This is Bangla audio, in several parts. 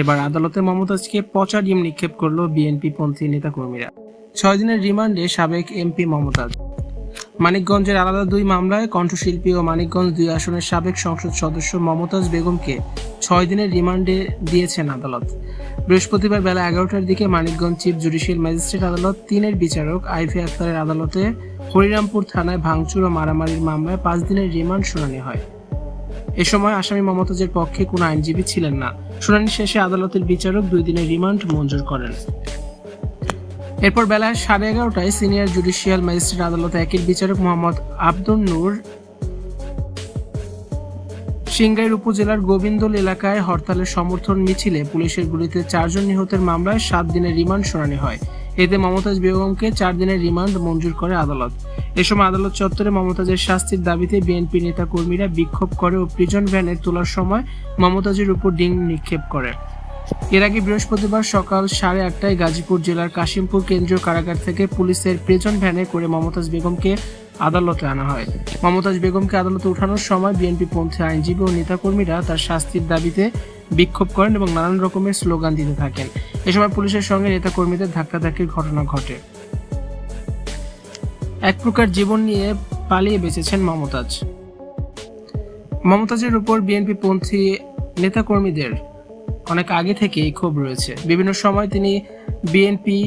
এবার আদালতে মমতাজকে পচা ডিম নিক্ষেপ করল বিএনপি পন্থী নেতাকর্মীরা। ছয় দিনের রিমান্ডে সাবেক এমপি মমতাজ। মানিকগঞ্জের আলাদা দুই মামলায় কণ্ঠশিল্পী ও মানিকগঞ্জ দুই আসনের সাবেক সংসদ সদস্য মমতাজ বেগমকে ছয় দিনের রিমান্ডে দিয়েছেন আদালত। বৃহস্পতিবার বেলা এগারোটার দিকে মানিকগঞ্জ চিফ জুডিশিয়াল ম্যাজিস্ট্রেট আদালত তিনের বিচারক আইফি আক্তারের আদালতে হরিরামপুর থানায় ভাঙচুর ও মারামারির মামলায় পাঁচ দিনের রিমান্ড শুনানি হয়। এ সময় আসামি মমতাজের পক্ষে কোনো আইনজীবী ছিলেন না। শুনানি শেষে আদালতের বিচারক দুই দিনের রিমান্ড মঞ্জুর করেন। এরপর বেলা সাড়ে এগারোটায় সিনিয়র জুডিশিয়াল ম্যাজিস্ট্রেট আদালতে একের বিচারক মোহাম্মদ আব্দুল নূর সিংগাইর উপজেলার গোবিন্দল এলাকায় হরতালের সমর্থন মিছিলে পুলিশের গুলিতে চারজন নিহতের মামলায় সাত দিনের রিমান্ড শুনানি হয়। এতে মমতাজ বেগমকে চার দিনের রিমান্ড মঞ্জুর করে আদালত। এ সময় আদালত চত্বরে মমতাজের শাস্তির দাবিতে বিএনপি নেতা কর্মীরা বিক্ষোভ করে ও প্রিজন ভ্যানে তোলার সময় মমতাজের উপর ডিং নিক্ষেপ করে। এর আগে বৃহস্পতিবার সকাল সাড়ে আটটায় গাজীপুর জেলার কাশিমপুর কেন্দ্রীয় কারাগার থেকে পুলিশের প্রিজন ভ্যানে করে মমতাজ বেগমকে আদালতে আনা হয়। মমতাজ বেগমকে আদালতে ওঠানোর সময় বিএনপি পন্থী আইনজীবী ও নেতাকর্মীরা তার শাস্তির দাবিতে বিক্ষোভ করেন এবং নানান রকমের স্লোগান দিতে থাকেন। এ সময় পুলিশের সঙ্গে নেতাকর্মীদের ধাক্কাধাক্কির ঘটনা ঘটে। এক প্রকার জীবন নিয়ে পালিয়ে বেঁচেছেন মমতাজ। মমতাজের উপর বিএনপি পন্থী নেতাকর্মীদের অনেক আগে থেকেই ক্ষোভ রয়েছে। বিভিন্ন সময় তিনি বিএনপি,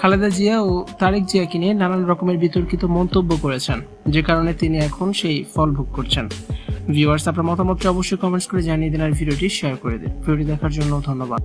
খালেদা জিয়া ও তারেক জিয়াকে নিয়ে নানান রকমের বিতর্কিত মন্তব্য করেছেন, যে কারণে তিনি এখন সেই ফল ভোগ করছেন। ভিউয়ার্স আপনার মতামতটা অবশ্যই কমেন্টস করে জানিয়ে দিন আর ভিডিওটি শেয়ার করে দিন। ভিডিওটি দেখার জন্য ধন্যবাদ।